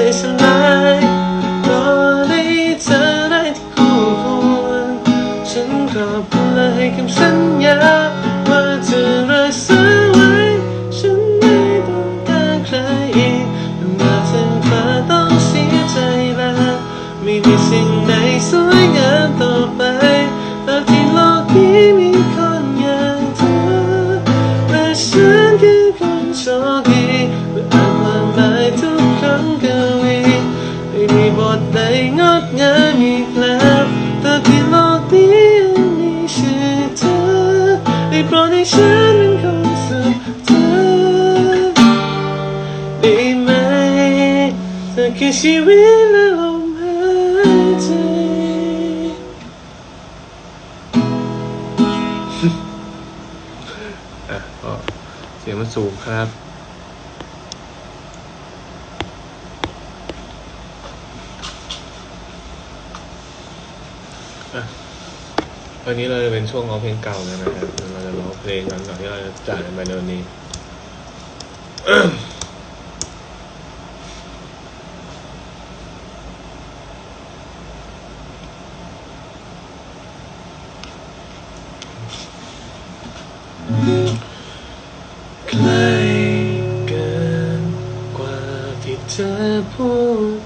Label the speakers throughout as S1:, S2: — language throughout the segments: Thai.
S1: conversation. เธอคือชีวิตและลมหายใจ อะก็เสียงมันสูงครับ อะวันนี้เราจะเป็นช่วงร้องเพลงเก่าแล้วนะครับ เราจะร้องเพลงกันก่อนที่เราจะจากกันไปในวัน อพูด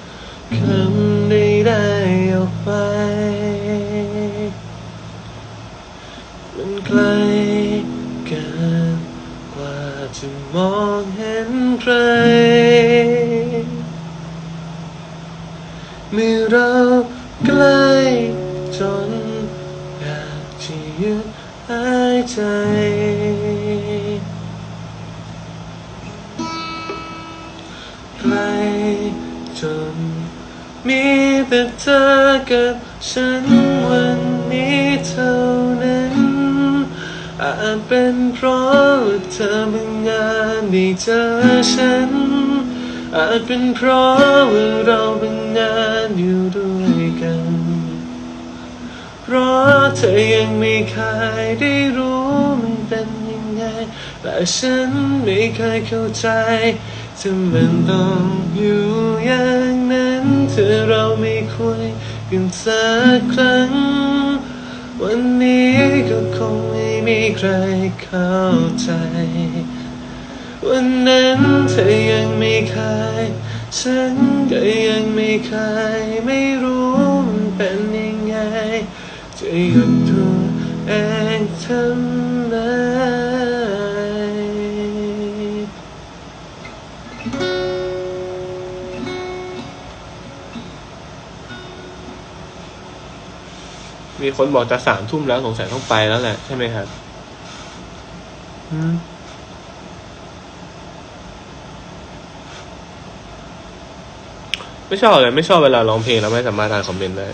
S1: คำใดๆออกไป มันไกลเกินกว่าจะมองเห็นใคร เมื่อเราใกล้จนอยากจะหยุดหายใจ จนมีแต่เธอกับฉันวันนี้เท่านั้น อาจเป็นเพราะเธอบังเอิญได้เจอฉัน อาจเป็นเพราะว่าเราบังเอิญอยู่ด้วยกัน เพราะเธอยังไม่เคยได้รู้มันเป็นยังไง แต่ฉันไม่เคยเข้าใจ ถ้ามันต้องอยู่อย่างนั้นถ้าเราไม่คุยกันสักครั้ง วันนี้ก็คงไม่มีใครเข้าใจ วันนั้นเธอยังไม่เคยฉันก็ยังไม่เคยไม่รู้มันเป็นยังไงจะหยุดตัวเองทำ มมีคนบอกจะสามทุ่มแล้วสงสัยต้องไปแล้วแหละใช่ไหมครับอืมไม่ชอบเลยไม่ชอบเวลาร้องเพลงแล้วไม่สามารถอ่านคอมเมนต์ได้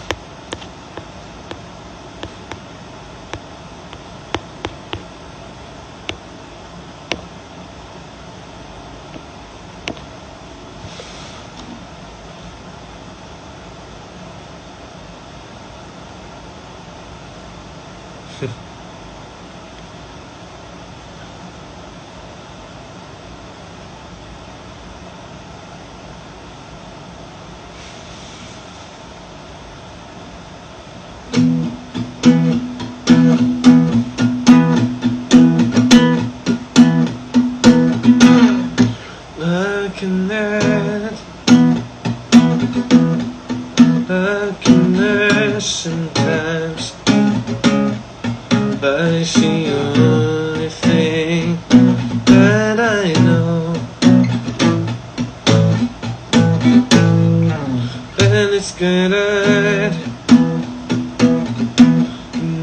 S1: but it's the only thing that I know. And it's good at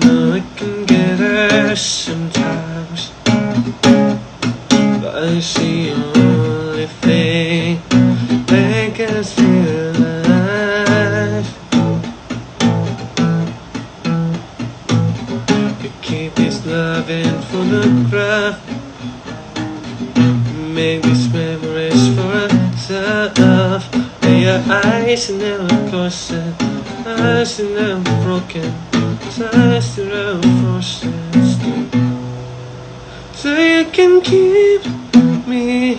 S1: know I can get hurt sometimes. But it's the only thing your eyes are never closed, eyes are never broken, eyes are never frozen. So you can keep me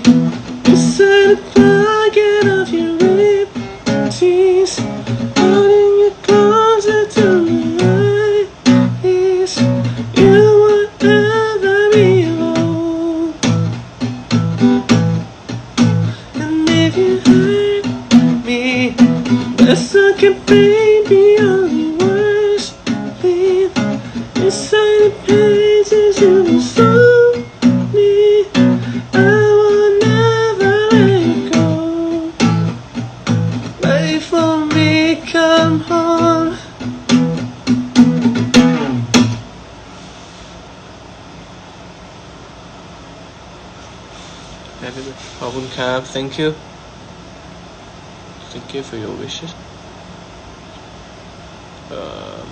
S1: beside the target of your liberties, holding best I can baby on your worst. Leave inside the pages you will show me. I will never let go. Wait for me, come home. ขอบคุณครับ thank you Thank you for your wishes เอ่อ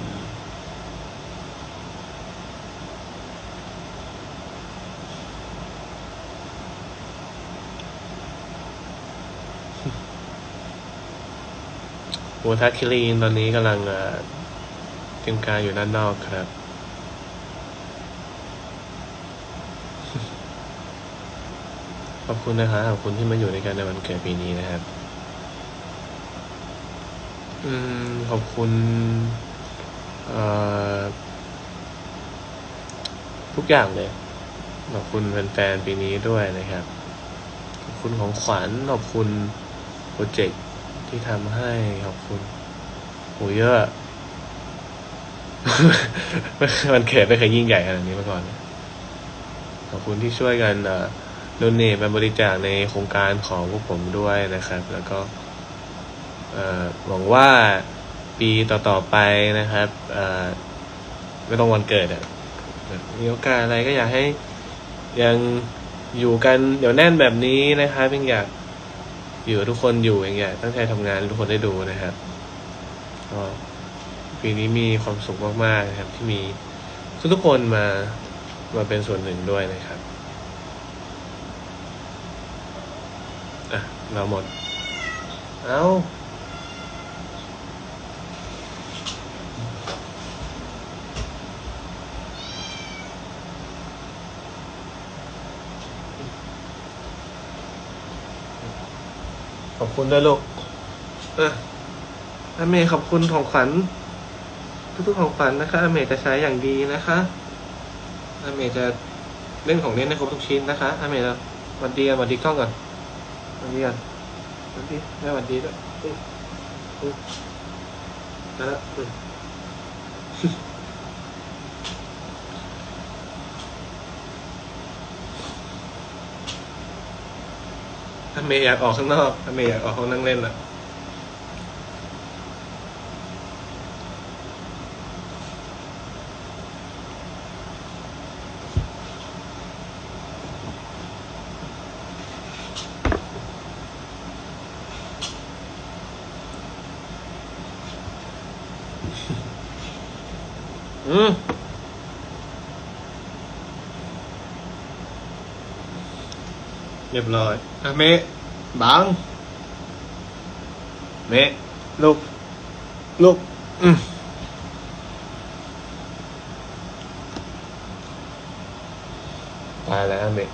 S1: หัวทักคิรีนตอนนี้กำลังเอ่อเตรียมการอยู่ด้านนอกครับขอบคุณนะครับขอบคุณที่มาอยู่ในการในวันเกิดปีนี้นะครับ อืมขอบคุณทุกอย่างเลย ขอบคุณแฟนๆปีนี้ด้วยนะครับ ขอบคุณของขวัญ ขอบคุณโปรเจกต์ที่ทำให้ ขอบคุณโหเยอะมันเกิดไม่เคยยิ่งใหญ่ขนาดนี้มาก่อน ขอบคุณที่ช่วยกันเอ่อโดเนทมาบริจาคในโครงการของพวกผมด้วยนะครับ แล้วก็ หวังว่าปีต่อๆไปนะครับไม่ต้องวันเกิดอะมีโอกาสอะไรก็อยากให้ยังอยู่กันเดี๋ยวแน่นแบบนี้นะครับยังอยากอยู่ทุกคนอยู่อย่างเงี้ยตั้งใจทำงานทุกคนได้ดูนะครับก็ปีนี้มีความสุขมากๆนะครับ ที่มีทุกๆคนมามาเป็นส่วนหนึ่งด้วยนะครับอะเราหมด เอา ขอบคุณด้วยลูกเอออาเมย์ขอบคุณของขวัญทุกๆของขวัญนะคะอาเมย์จะใช้อย่างดีนะคะอาเมย์จะเล่นของเล่นให้ครบทุกชิ้นนะคะอาเมย์จะสวัสดีกันสวัสดีกล้องก่อนสวัสดีกันสวัสดีแม่สวัสดีด้วยอืมอืมมาแล้วอืม ถ้าเมย์อยากออกข้างนอกถ้าเมย์อยากออกห้องนั่งเล่นล่ะอืมเรียบร้อย เมะบัง เมะลูกลูกอืมตายแล้วเมะ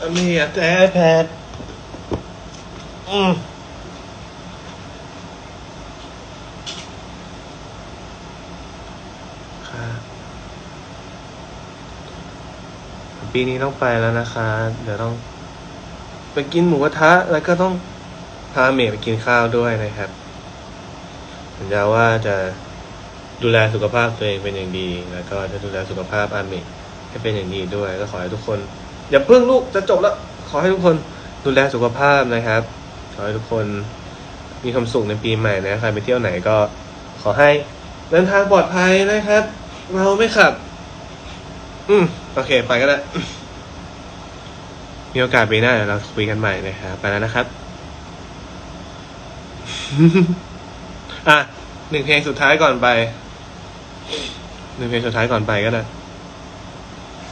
S1: อะเมะอยากได้ iPad อืมครับ ปีนี้ต้องไปแล้วนะคะ เดี๋ยวต้อง ไปกินหมูกระทะ แล้วก็ต้องพาเมย์ไปกินข้าวด้วยนะครับสัญญาว่าจะดูแลสุขภาพตัวเองเป็นอย่างดี แล้วก็จะดูแลสุขภาพอาเมย์ให้เป็นอย่างดีด้วย ก็ขอให้ทุกคน อย่าเพิ่งลูกจะจบแล้ว ขอให้ทุกคนดูแลสุขภาพนะครับ ขอให้ทุกคนมีความสุขในปีใหม่นะใครไปเที่ยวไหนก็ขอให้เดินทางปลอดภัยนะครับ เราไม่ขับ อืม โอเค ไปก็ได้ มีโอกาสปีหน้าเดี๋ยวเราคุยกันใหม่นะครับ ไปแล้วนะครับ อะหนึ่งเพลงสุดท้ายก่อนไป หนึ่งเพลงสุดท้ายก่อนไปก็ได้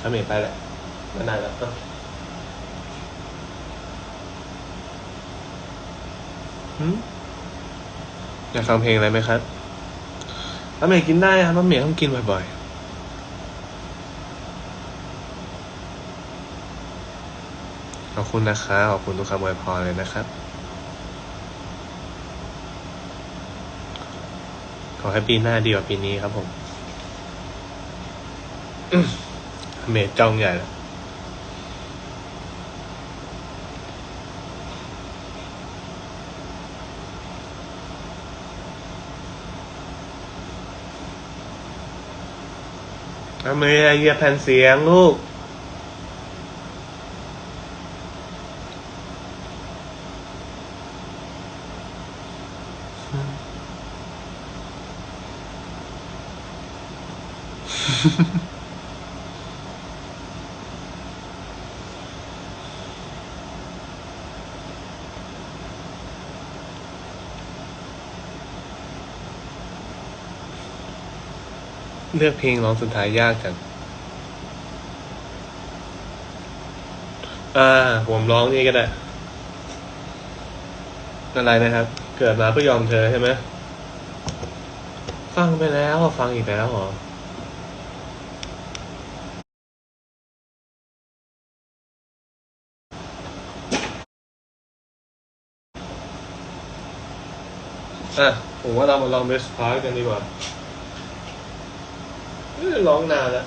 S1: ถ้าเมย์ไปแหละมานานแล้วอยากฟังเพลงอะไรไหมครับ พะเมย์กินได้ครับพะเมย์ต้องกินบ่อยๆ ขอบคุณนะครับขอบคุณทุกคำอวยพรเลยนะครับ ขอให้ปีหน้าดีกว่าปีนี้ครับผม เมย์จ้องใหญ่แล้ว อเมย์เหยียบแผ่นเสียงลูก เลือกเพลงร้องสุดท้ายยากจัง อ่า ผมร้องนี่ก็ได้อะไรนะครับ เกิดมาเพื่อยอมเธอใช่ไหม ฟังไปแล้วฟังอีกแล้วหรออะผมว่าเรามาลองเบสพาร์กันดีกว่า ร้องนานแล้ว